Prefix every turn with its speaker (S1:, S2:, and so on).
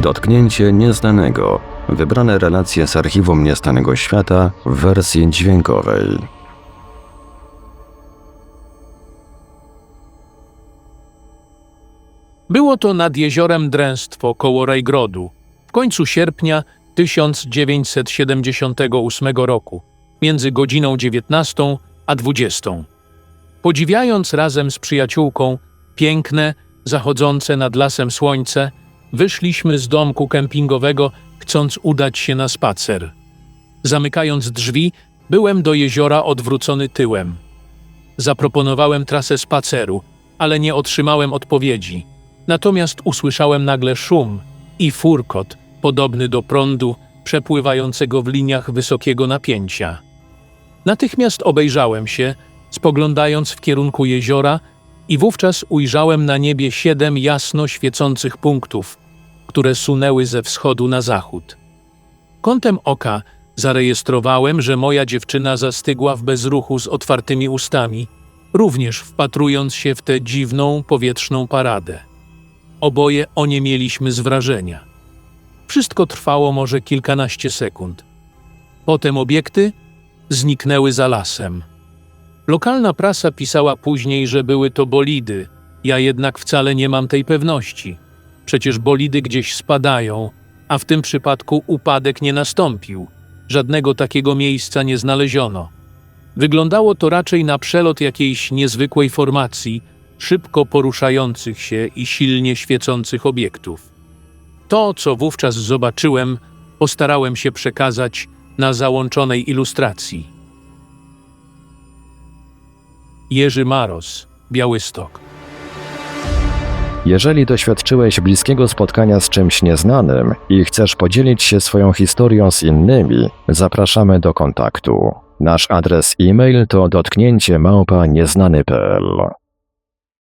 S1: Dotknięcie nieznanego. Wybrane relacje z archiwum Niestanego Świata w wersji dźwiękowej.
S2: Było to nad jeziorem Dręstwo koło Rejgrodu, w końcu sierpnia 1978 roku, między godziną 19 a 20. Podziwiając razem z przyjaciółką piękne, zachodzące nad lasem słońce, wyszliśmy z domku kempingowego, chcąc udać się na spacer. Zamykając drzwi, byłem do jeziora odwrócony tyłem. Zaproponowałem trasę spaceru, ale nie otrzymałem odpowiedzi. Natomiast usłyszałem nagle szum i furkot, podobny do prądu przepływającego w liniach wysokiego napięcia. Natychmiast obejrzałem się, spoglądając w kierunku jeziora, i wówczas ujrzałem na niebie siedem jasno świecących punktów, które sunęły ze wschodu na zachód. Kątem oka zarejestrowałem, że moja dziewczyna zastygła w bezruchu z otwartymi ustami, również wpatrując się w tę dziwną powietrzną paradę. Oboje oniemieliśmy z wrażenia. Wszystko trwało może kilkanaście sekund. Potem obiekty zniknęły za lasem. Lokalna prasa pisała później, że były to bolidy. Ja jednak wcale nie mam tej pewności. Przecież bolidy gdzieś spadają, a w tym przypadku upadek nie nastąpił. Żadnego takiego miejsca nie znaleziono. Wyglądało to raczej na przelot jakiejś niezwykłej formacji, szybko poruszających się i silnie świecących obiektów. To, co wówczas zobaczyłem, postarałem się przekazać na załączonej ilustracji. Jerzy Maros, Białystok.
S1: Jeżeli doświadczyłeś bliskiego spotkania z czymś nieznanym i chcesz podzielić się swoją historią z innymi, zapraszamy do kontaktu. Nasz adres e-mail to dotknięcie małpa nieznany.pl.